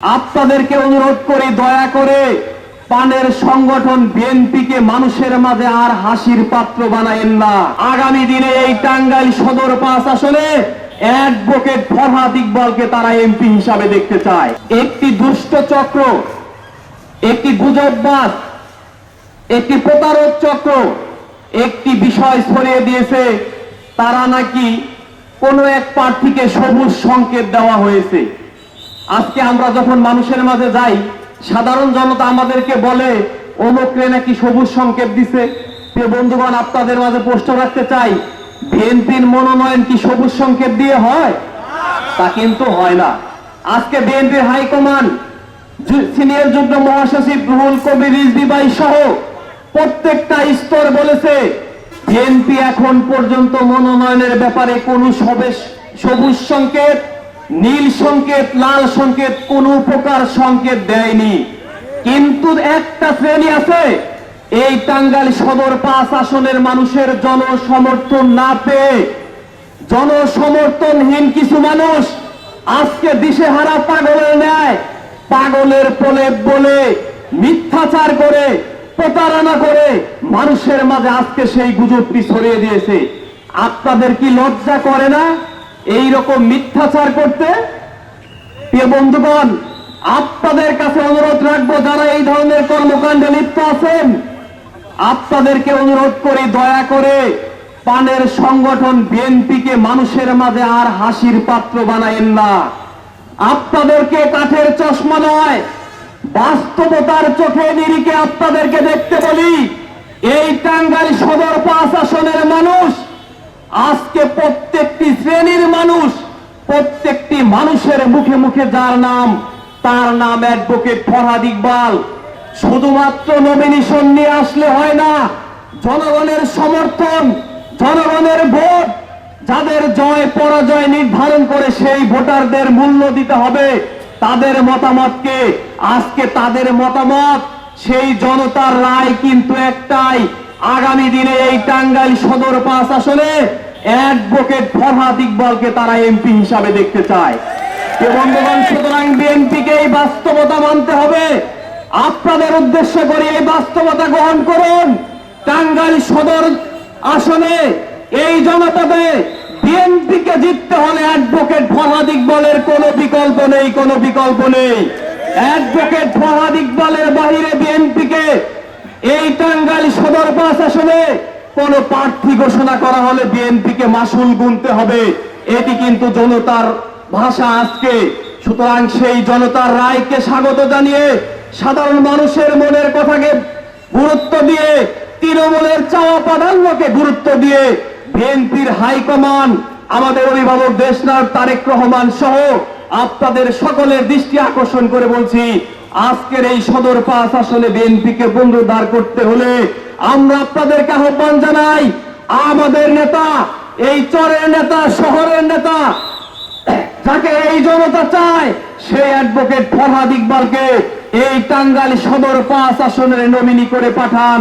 আপনাদেরকে অনুরোধ করি, দয়া করে পানের সংগঠন বিএনপিকে মানুষের মাঝে আর হাসির পাত্র বানায়েন না। আগামী দিনে এই টাঙ্গাইল সদর পাঁচ আসলে অ্যাডভোকেট ফরহাদ ইকবালকে তারা এমপি হিসাবে দেখতে চায়। একটি দুষ্ট চক্র, একটি গুজববাজ, একটি প্রতারক চক্র, একটি বিষয় ছড়িয়ে দিয়েছে। তারা নাকি কোনো এক প্রার্থীকে সবুজ সংকেত দেওয়া হয়েছে। আজকে আমরা যখন মানুষের মাঝে যাই, সাধারণ জনতা আমাদেরকে বলে, অমুকরে নাকি সবুজ সংকেত দিছে। বন্ধুগণ, আপনাদের মাঝে প্রশ্ন রাখতে চাই, বিএনপির মনোনয়ন কি সবুজ সংকেত দিয়ে হয়? তা কিন্তু হয় না। আজকে বিএনপির হাইকমান্ড সিনিয়র যুগ্ম মহাসচিব রুহুল কবির, রিজভি ভাই সহ প্রত্যেকটা স্তর বলেছে, বিএনপি এখন পর্যন্ত মনোনয়নের ব্যাপারে কোনো সবুজ সংকেত নীল সংকেত, লাল সংকেত কোন প্রকার সংকেত দেয়নি। কিন্তু একটা শ্রেণি আছে, এই টাঙ্গাইল সদর পাঁচ আসনের মানুষের জনসমর্থন না পেয়ে জনসমর্থনহীন কিছু মানুষ আজকে দিশেহারা পাগলের ন্যায়, পাগলের প্রলেপ বলে, মিথ্যাচার করে, প্রতারণা করে মানুষের মাঝে আজকে সেই গুজবটি ছড়িয়ে দিয়েছে। আপনাদের কি লজ্জা করে না? এই রকম মিথ্যাচার করতে প্রিয় বন্ধুগণ, আপনাদের কাছে অনুরোধ রাখব, যারা এই ধরনের কর্মকাণ্ডে লিপ্ত আছেন, আপনাদেরকে অনুরোধ করি, দয়া করে পানের সংগঠন বিএনপিকে মানুষের মাঝে আর হাসির পাত্র বানায়েন না। আপনাদেরকে কাঠের চশমা নয়, বাস্তবতার চোখে নিরিখে আপনাদেরকে দেখতে বলি, এই টাঙ্গাইল সদর পাঁচ আসনের মানুষ আজকে প্রত্যেকটি শ্রেণির মানুষ, প্রত্যেকটি মানুষের মুখে মুখে যার নাম, তার নাম অ্যাডভোকেট ফরহাদ ইকবাল। শুধুমাত্র নমিনেশন নিয়ে আসলে হয় না, জনগণের সমর্থন, জনগণের ভোট, যাদের জয় পরাজয় নির্ধারণ করে সেই ভোটারদের মূল্য দিতে হবে। তাদের মতামতকে, আজকে তাদের মতামত, সেই জনতার রায় কিন্তু একটাই। আগামী দিনে এই টাঙ্গাইল সদর পাঁচ আসলে অ্যাডভোকেট ফরহাদ ইকবালকে তারা এমপি হিসাবে দেখতে চায়। বন্ধুগণ, সুতরাং বিএনপিকে এই বাস্তবতা মানতে হবে। আপনাদের উদ্দেশ্য করে এই বাস্তবতা গ্রহণ করুন। টাঙ্গাইল সদর আসনে এই জনপদে বিএনপিকে জিততে হলে অ্যাডভোকেট ফরহাদ ইকবালের কোনো বিকল্প নেই, কোনো বিকল্প নেই। অ্যাডভোকেট ফরহাদ ইকবালের বাহিরে বিএনপিকে এই টাঙ্গাইল সদর পাঁচ আসনে কোন প্রার্থী ঘোষণা করা হলে বিএনপিকে মাসুল গুনতে হবে। এটি কিন্তু জনতার ভাষা আজকে। সুতরাং সেই জনতার রায়কে স্বাগত জানিয়ে সাধারণ মানুষের মনের কথাকে গুরুত্ব দিয়ে, তৃণমূলের চাওয়া প্রাধান্যকে গুরুত্ব দিয়ে বিএনপির হাইকমান্ড, আমাদের অভিভাবক দেশনাথ তারেক রহমান সহ আপনাদের সকলের দৃষ্টি আকর্ষণ করে বলছি, আজকের এই সদর পাঁচ আসলে বিএনপিকে পুনরুদ্ধার করতে হলে আমরা আপনাদেরকে আহ্বান জানাই, আমাদের নেতা, এই চরের নেতা, শহরের নেতা, যাকে এই জনতা চায় সেই অ্যাডভোকেট ফরহাদ ইকবালকে এই টাঙ্গাইল সদর পাঁচ আসনের নমিনি করে পাঠান।